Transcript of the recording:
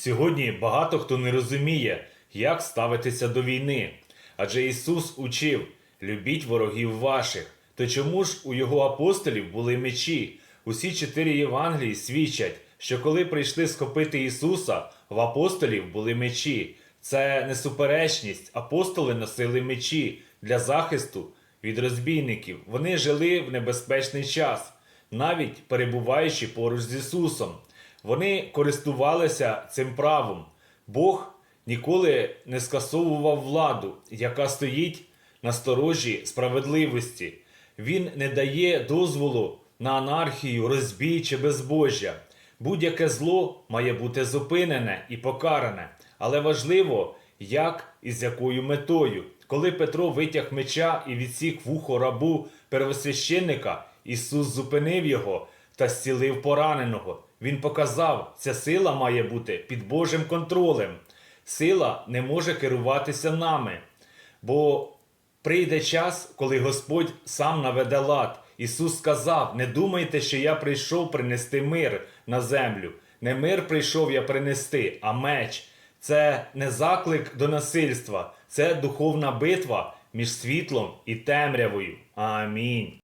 Сьогодні багато хто не розуміє, як ставитися до війни. Адже Ісус учив любіть ворогів ваших. То чому ж у його апостолів були мечі? Усі чотири Євангелії свідчать, що коли прийшли схопити Ісуса, в апостолів були мечі. Це не суперечність. Апостоли носили мечі для захисту від розбійників. Вони жили в небезпечний час, навіть перебуваючи поруч з Ісусом. Вони користувалися цим правом. Бог ніколи не скасовував владу, яка стоїть на сторожі справедливості. Він не дає дозволу на анархію, розбій чи безбожжя. Будь-яке зло має бути зупинене і покаране, але важливо, як і з якою метою. Коли Петро витяг меча і відсік вухо рабу первосвященника, Ісус зупинив його та зцілив пораненого. Він показав, ця сила має бути під Божим контролем. Сила не може керуватися нами, бо прийде час, коли Господь сам наведе лад. Ісус сказав: Не думайте, що я прийшов принести мир на землю. Не мир прийшов я принести, а меч. Це не заклик до насильства, це духовна битва між світлом і темрявою. Амінь.